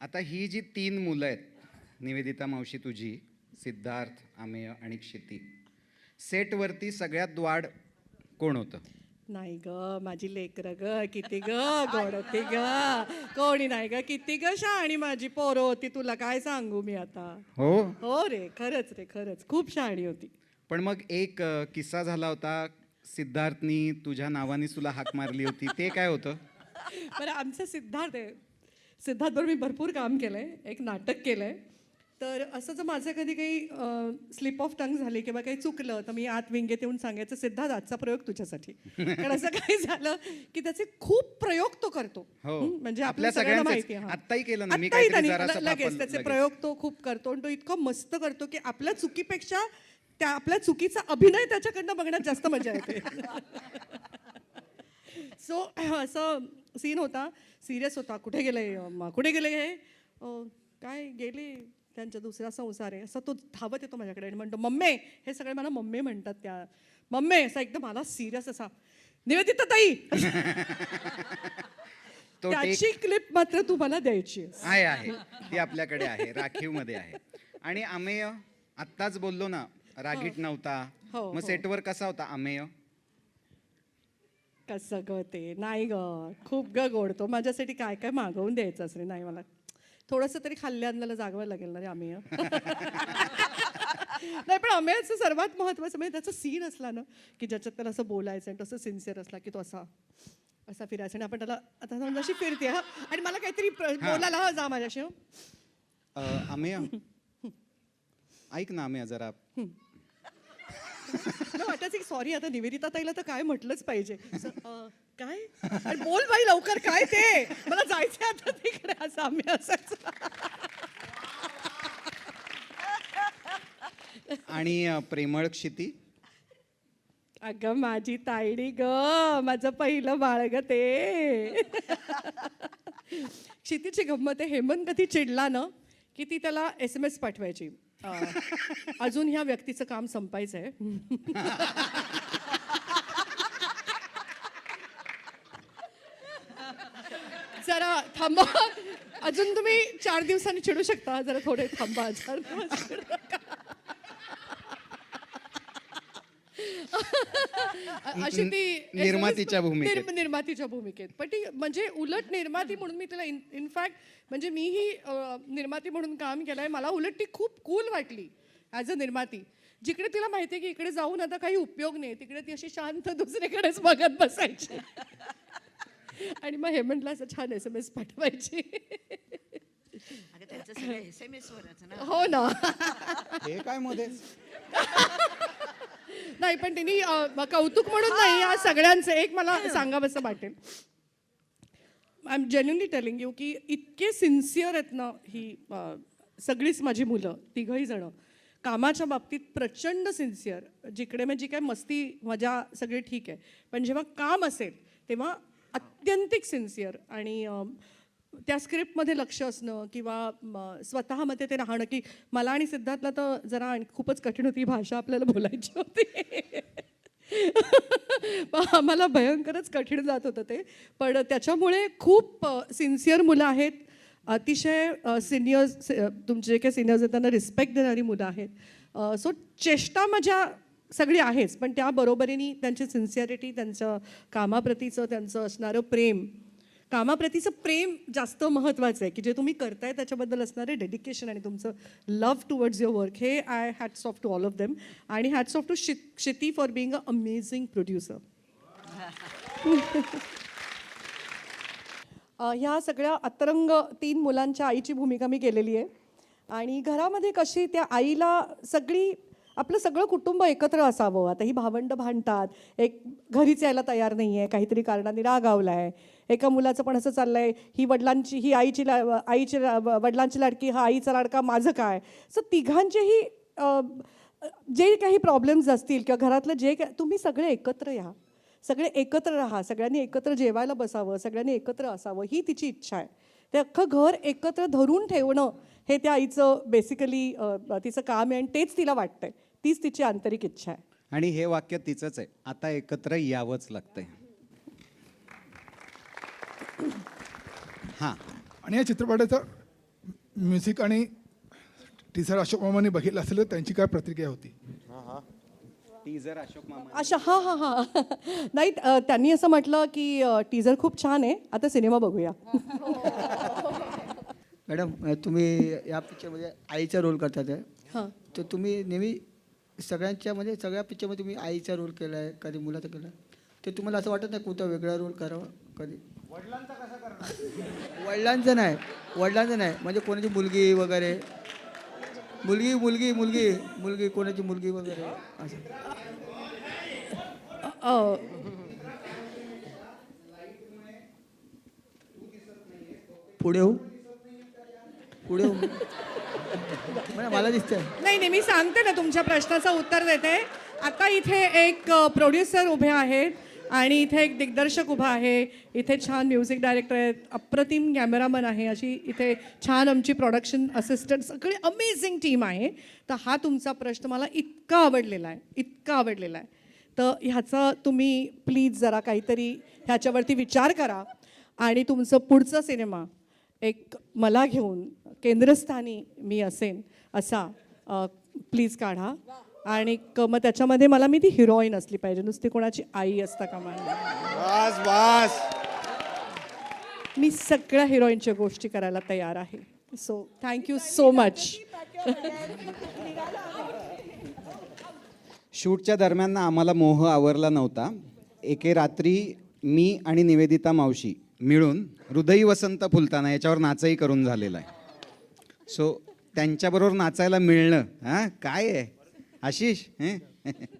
आता ही जी तीन मुलं आहेत निवेदिता मावशी तुझी सिद्धार्थ आमेय आणि क्षिती सेटवरती सगळ्यात द्वाड कोण होतं? नाही ग माझी लेकर ग किती ग गोड होती ग. कोणी नाही ग किती ग शहाणी माझी पोरं होती तुला काय सांगू मी आता? हो? हो रे खरंच रे खरंच खूप शहाणी होती. पण मग एक अ, किस्सा झाला होता सिद्धार्थनी तुझ्या नावाने तुला हाक मारली होती ते काय होतं? बरं आमचं सिद्धार्थ आहे. सिद्धार्थ बरोबर मी भरपूर काम केलंय एक नाटक केलंय तर असं जर माझं कधी काही स्लिप ऑफ टंग झाली किंवा काही चुकलं तर मी आत विंगेत येऊन सांगायचं सिद्धार्थ आजचा प्रयोग तुझ्यासाठी कारण असं काही झालं की त्याचे खूप प्रयोग तो करतो हो. म्हणजे आपल्या सगळ्यांना. माहिती आहे हा. आत्ताही केलं लगेच त्याचे. प्रयोग तो खूप करतो आणि तो इतकं मस्त करतो की आपल्या चुकीपेक्षा त्या आपल्या चुकीचा अभिनय त्याच्याकडनं बघण्यात जास्त मजा येते सो असं सीन होता. सिरियस होता. कुठे गेले? कुठे गेले हे? काय गेले? त्यांचा दुसरा संसार. आहे असं तो धावत येतो माझ्याकडे आणि म्हणतो मम्मे हे सगळे मला मम्मी म्हणतात त्या. मम्मी असा एकदम मला सिरियस असा. निवेदिता ताई. तो त्याची क्लिप मात्र तू मला द्यायची आहे. आहे. आहे ती आपल्याकडे आहे. राखीवमध्ये आहे. आणि आमेय आत्ताच बोललो ना रागीट नव्हता. हो, मग हो. सेटवर कसा होता आमेय कसं ग ते? नाही ग. खूप ग गोडतो माझ्यासाठी काय काय मागवून द्यायचं असं नाही मला. थोडंसं तरी खाल्ल्या अन्नाला जागवायला लागेल ना रे आम्ही नाही पण अमेयचं सर्वात महत्त्वाचं म्हणजे त्याचा सीन असला ना की ज्याच्यात त्याला असं बोलायचं आणि तसं सिन्सिअर असला की तो असा असा फिरायचा आणि आपण त्याला आता समजा अशी फिरते हा? आणि मला काहीतरी प्र- बोलायला हा जा माझ्याशी हं. अ, आमेय ऐक ना आमेय जरा. वाटायचं की सॉरी आता निवेदिता ताईला तर काय म्हटलंच पाहिजे. काय? बोल बाई लवकर काय ते? मला जायचं आता तिकडे असं आम्ही असायचं. आणि प्रेमळ क्षिती? अगं माझी तायडी ग माझं पहिलं बाळ ग ते. क्षितीची गंमत आहे हेमंत कधी चिडला ना की ती त्याला एस एम एस पाठवायची. अजून ह्या व्यक्तीचं काम संपायचं आहे जरा थांबा. अजून तुम्ही चार दिवसांनी चिडू शकता जरा थोडे थांबा. चार अशी ती निर्मातीच्या भूमिकेत. निर्म- निर्मातीच्या भूमिकेत. पण ती म्हणजे उलट निर्माती म्हणून मी तिला इनफॅक्ट म्हणजे मीही अ, निर्माती म्हणून काम केलंय. मला उलट ती खूप कूल वाटली ॲज अ निर्माती. जिकडे तिला माहिती आहे की इकडे जाऊन आता काही उपयोग नाही तिकडे ती अशी शांत दुसरीकडेच बघत बसायची. आणि मग हेमंतला असं छान एस एम एस पाठवायची. अगं त्यांचं सगळं एस एम एस वरच ना. हो ना. हे काय मध्ये नाही पण तिने कौतुक म्हणून नाही या सगळ्यांचं एक मला सांगावंसं वाटेल. I am genuinely telling you की इतके सिन्सिअर आहेत ना ही सगळीच माझी मुलं तिघही जण. कामाच्या बाबतीत प्रचंड सिन्सिअर जिकडे म्हणजे काय मस्ती मजा सगळे ठीक आहे. पण जेव्हा काम असेल तेव्हा अत्यंतिक सिन्सिअर आणि त्या स्क्रिप्टमध्ये लक्ष असणं किंवा स्वतःमध्ये ते राहणं की मला आणि सिद्धार्थला तर जरा खूपच कठीण होती भाषा आपल्याला बोलायची होती. आम्हाला भयंकरच कठीण जात होतं ते. पण त्याच्यामुळे खूप सिन्सिअर मुलं आहेत. अतिशय सिनियर्स तुमचे जे काही सिनियर्स आहेत त्यांना रिस्पेक्ट देणारी मुलं आहेत. सो चेष्टा माझ्या सगळी आहेच. पण त्या बरोबरीने त्यांची सिन्सिअरिटी त्यांचं कामाप्रतीचं त्यांचं असणारं प्रेम कामाप्रतीचं प्रेम जास्त महत्त्वाचं आहे की जे तुम्ही करताय त्याच्याबद्दल असणारे डेडिकेशन आणि तुमचं लव्ह टुवर्ड्स युअर वर्क हे I hats off to all of them आणि hats off to Kshiti for being a amazing producer ह्या सगळ्या अतरंग तीन मुलांच्या आईची भूमिका मी केलेली आहे. आणि घरामध्ये कशी त्या आईला सगळी आपलं सगळं कुटुंब एकत्र असावं. आता ही भावंड भांडतात. एक घरीच यायला तयार नाही आहे काहीतरी कारणाने रागावला आहे एका मुलाचं पण असं चाललं आहे ही वडिलांची ही आईची ला आईची वडिलांची लाडकी हा आईचा लाडका माझं काय? सो तिघांचेही जे काही प्रॉब्लेम्स असतील किंवा घरातलं जे काय तुम्ही सगळे एकत्र या. सगळे एकत्र राहा. सगळ्यांनी एकत्र जेवायला बसावं. सगळ्यांनी एकत्र असावं. ही तिची इच्छा आहे. ते अख्खं घर एकत्र धरून ठेवणं हे त्या आईचं बेसिकली तिचं काम आहे आणि तेच तिला वाटतंय. तीच तिची आंतरिक इच्छा आहे. आणि हे वाक्य तिचंच आहे. आता एकत्र यावंच लागतंय. हां. आणि या चित्रपटाचं म्युझिक आणि टीचर अशोक मामाने बघितलं असेल तर त्यांची काय प्रतिक्रिया होती? टीजर अशोक मामा अच्छा हां हां हां. नाही अ, त्यांनी असं म्हटलं की टीजर खूप छान आहे. आता सिनेमा बघूया. मॅडम अ, तुम्ही या पिक्चरमध्ये आईचा रोल करतात. आहे हां. तर तुम्ही नेहमी सगळ्यांच्या म्हणजे सगळ्या पिक्चरमध्ये तुम्ही आईचा रोल केला आहे कधी मुलाचा केला आहे ते तुम्हाला असं वाटत नाही कोणता वेगळा रोल करावा कधी? वडिलांचा कसा करणार? वडिलांचं नाही वडिलांचं नाही. म्हणजे कोणाची मुलगी वगैरे? मुलगी मुलगी मुलगी मुलगी कोणाची मुलगी वगैरे? असं. पुढे हो. पुढे हो. मला दिसतंय. नाही नाही मी सांगते ना तुमच्या प्रश्नाचं उत्तर देते. आता इथे एक प्रोड्युसर उभे आहेत आणि इथे एक दिग्दर्शक उभा आहे. इथे छान म्युझिक डायरेक्टर आहेत. अप्रतिम कॅमेरामन आहे अशी इथे छान आमची प्रोडक्शन असिस्टंट सगळी अमेझिंग टीम आहे. तर हा तुमचा प्रश्न मला इतका आवडलेला आहे. इतका आवडलेला आहे. तर ह्याचा तुम्ही प्लीज जरा काहीतरी ह्याच्यावरती विचार करा. आणि तुमचं पुढचा सिनेमा एक मला घेऊन केंद्रस्थानी मी असेन असा प्लीज काढा. आणि क- मग त्याच्यामध्ये मला मी ती हिरोईन असली पाहिजे. नुसती कोणाची आई असता. वास वास मी सगळ्या हिरोईनच्या गोष्टी करायला तयार आहे. So thank you so much शूटच्या दरम्यान ना आम्हाला मोह आवरला नव्हता. एके रात्री मी आणि निवेदिता मावशी मिळून हृदयी वसंत फुलताना याच्यावर नाचही करून झालेला आहे. सो त्यांच्याबरोबर नाचायला मिळणं हां? काय आहे? आशिष हं?